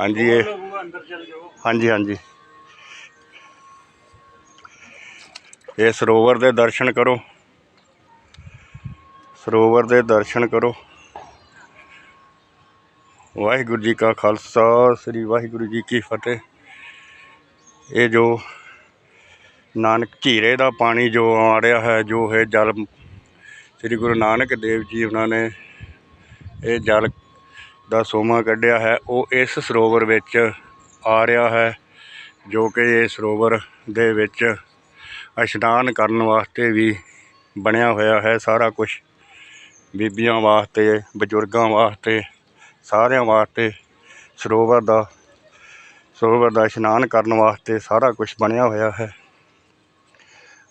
ਹਾਂਜੀ, ਇਹ ਅੰਦਰ ਚੱਲ ਜਾਓ ਹਾਂਜੀ ਹਾਂਜੀ। ਇਹ ਸਰੋਵਰ ਦੇ ਦਰਸ਼ਨ ਕਰੋ। ਸਰੋਵਰ ਦੇ ਦਰਸ਼ਨ ਕਰੋ। ਵਾਹਿਗੁਰੂ ਜੀ ਕਾ ਖਾਲਸਾ, ਸ੍ਰੀ ਵਾਹਿਗੁਰੂ ਜੀ ਕੀ ਫਤਿਹ। ਇਹ ਜੋ ਨਾਨਕ ਝੀਰੇ ਦਾ ਪਾਣੀ ਜੋ ਆ ਰਿਹਾ ਹੈ, ਜੋ ਹੈ ਜਲ, ਸ੍ਰੀ ਗੁਰੂ ਨਾਨਕ ਦੇਵ ਜੀ ਉਹਨਾਂ ਨੇ ਇਹ ਜਲ ਦਾ ਸੋਮਾ ਕੱਢਿਆ ਹੈ, ਉਹ ਇਸ ਸਰੋਵਰ ਵਿੱਚ ਆ ਰਿਹਾ ਹੈ, ਜੋ ਕਿ ਇਹ ਸਰੋਵਰ ਦੇ ਵਿੱਚ ਇਸ਼ਨਾਨ ਕਰਨ ਵਾਸਤੇ ਵੀ ਬਣਿਆ ਹੋਇਆ ਹੈ। ਸਾਰਾ ਕੁਝ ਬੀਬੀਆਂ ਵਾਸਤੇ, ਬਜ਼ੁਰਗਾਂ ਵਾਸਤੇ, ਸਾਰਿਆਂ ਵਾਸਤੇ ਸਰੋਵਰ ਦਾ ਸਰੋਵਰ ਦਾ ਇਸ਼ਨਾਨ ਕਰਨ ਵਾਸਤੇ ਸਾਰਾ ਕੁਝ ਬਣਿਆ ਹੋਇਆ ਹੈ।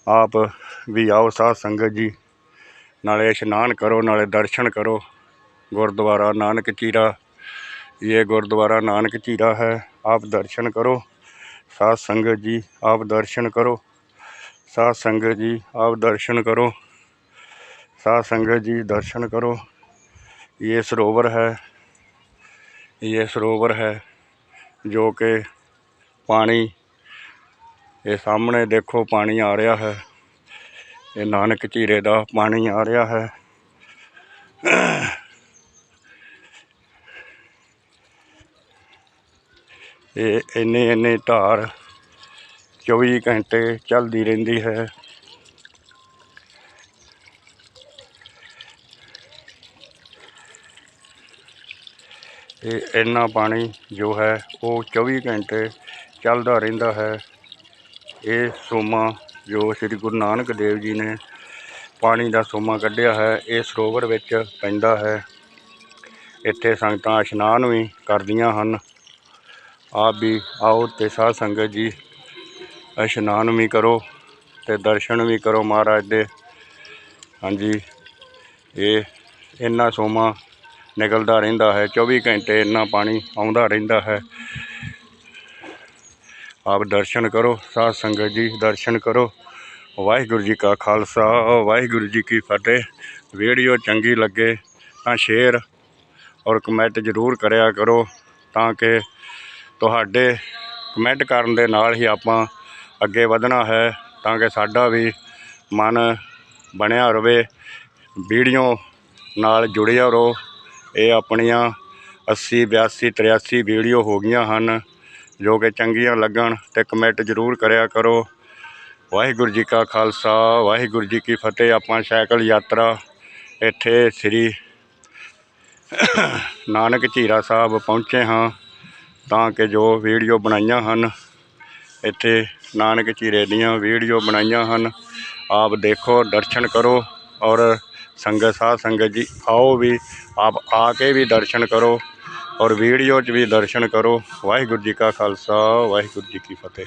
ਆਪ ਵੀ ਆਓ ਸਾਧ ਸੰਗਤ ਜੀ, ਨਾਲੇ ਇਸ਼ਨਾਨ ਕਰੋ, ਨਾਲੇ ਦਰਸ਼ਨ ਕਰੋ। ਗੁਰਦੁਆਰਾ ਨਾਨਕ ਚੀਰਾ। ਇਹ ਗੁਰਦੁਆਰਾ ਨਾਨਕ ਚੀਰਾ ਹੈ। ਆਪ ਦਰਸ਼ਨ ਕਰੋ। ਸਾਧ ਸੰਗਤ ਜੀ, ਆਪ ਦਰਸ਼ਨ ਕਰੋ। ਸਾਧ ਸੰਗਤ ਜੀ, ਆਪ ਦਰਸ਼ਨ ਕਰੋ। ਸਾਧ ਸੰਗਤ ਜੀ, ਦਰਸ਼ਨ ਕਰੋ। ਇਹ ਸਰੋਵਰ ਹੈ। ਇਹ ਸਰੋਵਰ ਹੈ ਜੋ ਕਿ ਪਾਣੀ, ਇਹ ਸਾਹਮਣੇ ਦੇਖੋ ਪਾਣੀ ਆ ਰਿਹਾ ਹੈ। ਇਹ ਨਾਨਕ ਝੀਰੇ ਦਾ ਪਾਣੀ ਆ ਰਿਹਾ ਹੈ। ਇਹ ਇੰਨੇ ਇੰਨੇ ਧਾਰ 24 ਘੰਟੇ ਚੱਲਦੀ ਰਹਿੰਦੀ ਹੈ। ਇਹ ਇੰਨਾ ਪਾਣੀ ਜੋ ਹੈ ਉਹ 24 ਘੰਟੇ ਚੱਲਦਾ ਰਹਿੰਦਾ ਹੈ। ਇਹ ਸੋਮਾ ਜੋ ਸ੍ਰੀ ਗੁਰੂ ਨਾਨਕ ਦੇਵ ਜੀ ਨੇ ਪਾਣੀ ਦਾ ਸੋਮਾ ਕੱਢਿਆ ਹੈ, ਇਹ ਸਰੋਵਰ ਵਿੱਚ ਪੈਂਦਾ ਹੈ। ਇੱਥੇ ਸੰਗਤਾਂ ਇਸ਼ਨਾਨ ਵੀ ਕਰਦੀਆਂ ਹਨ। ਆਪ ਵੀ ਆਓ ਤੇ ਸਾਧ ਸੰਗਤ ਜੀ, ਇਸ਼ਨਾਨ ਵੀ ਕਰੋ ਤੇ ਦਰਸ਼ਨ ਵੀ ਕਰੋ ਮਹਾਰਾਜ ਦੇ। ਹਾਂਜੀ, ਇਹ ਇੰਨਾ ਸੋਮਾ ਨਿਕਲਦਾ ਰਹਿੰਦਾ ਹੈ 24 ਘੰਟੇ ਇੰਨਾ ਪਾਣੀ ਆਉਂਦਾ ਰਹਿੰਦਾ ਹੈ। ਆਪ ਦਰਸ਼ਨ ਕਰੋ, ਸਾਧ ਸੰਗਤ ਜੀ ਦਰਸ਼ਨ ਕਰੋ। ਵਾਹਿਗੁਰੂ ਜੀ ਕਾ ਖਾਲਸਾ, ਵਾਹਿਗੁਰੂ ਜੀ ਕੀ ਫਤਿਹ। ਵੀਡੀਓ ਚੰਗੀ ਲੱਗੇ ਤਾਂ ਸ਼ੇਅਰ ਔਰ ਕਮੈਂਟ ਜ਼ਰੂਰ ਕਰਿਆ ਕਰੋ ਤਾਂ ਕਿ ਤੁਹਾਡੇ ਕਮੈਂਟ ਕਰਨ ਦੇ ਨਾਲ ਹੀ ਆਪਾਂ ਅੱਗੇ ਵਧਣਾ ਹੈ ਤਾਂ ਕਿ ਸਾਡਾ ਵੀ ਮਨ ਬਣਿਆ ਰਵੇ, ਵੀਡੀਓ ਨਾਲ ਜੁੜਿਆ ਰਹੋ। ਇਹ ਆਪਣੀਆਂ 80 82 83 ਵੀਡੀਓ ਹੋ ਗਈਆਂ ਹਨ, ਜੋ ਕਿ ਚੰਗੀਆਂ ਲੱਗਣ ਤੇ ਕਮੈਂਟ ਜ਼ਰੂਰ ਕਰਿਆ ਕਰੋ। ਵਾਹਿਗੁਰੂ ਜੀ ਕਾ ਖਾਲਸਾ, ਵਾਹਿਗੁਰੂ ਜੀ ਕੀ ਫਤਿਹ। ਆਪਾਂ ਸਾਈਕਲ ਯਾਤਰਾ ਇੱਥੇ ਸ੍ਰੀ ਨਾਨਕ ਝੀਰਾ ਸਾਹਿਬ ਪਹੁੰਚੇ ਹਾਂ। ਤਾਂ ਕਿ ਜੋ ਵੀਡੀਓ ਬਣਾਈਆਂ ਹਨ, ਇੱਥੇ ਨਾਨਕ ਝੀਰੇ ਦੀਆਂ ਵੀਡੀਓ ਬਣਾਈਆਂ ਹਨ, ਆਪ ਦੇਖੋ, ਦਰਸ਼ਨ ਕਰੋ ਔਰ ਸੰਗਤ, ਸਾਧ ਸੰਗਤ ਜੀ, ਆਓ ਵੀ ਆਪ ਆ ਕੇ ਵੀ ਦਰਸ਼ਨ ਕਰੋ ਔਰ ਵੀਡੀਓ 'ਚ ਵੀ ਦਰਸ਼ਨ ਕਰੋ। ਵਾਹਿਗੁਰੂ ਜੀ ਕਾ ਖਾਲਸਾ, ਵਾਹਿਗੁਰੂ ਜੀ ਕੀ ਫਤਿਹ।